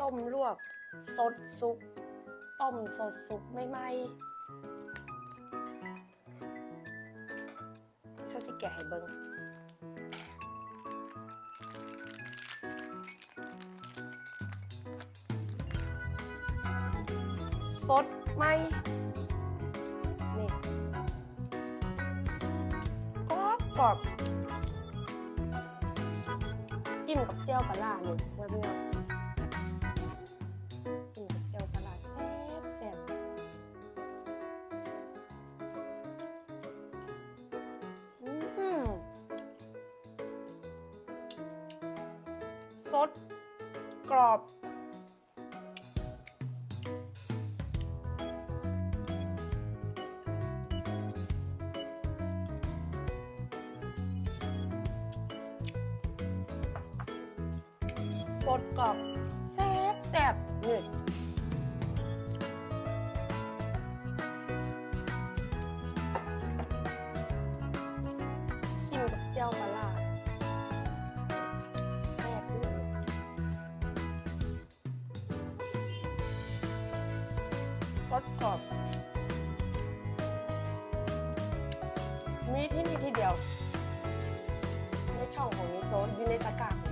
ต้มลวก สดสุกต้มสดสุกไม่ไหมช่วยสิแกะให้เบิ้งสดไหมนี่กรอบกรอบจิ้มกับเจียวปลาล่าหนี่เพื่อนเพื่อน สด กรอบ สดกรอบแซ่บแซ่บเลย ตกรอบ มีที่นี่ทีเดียว ในช่องของมิโซะอยู่ในตะกร้า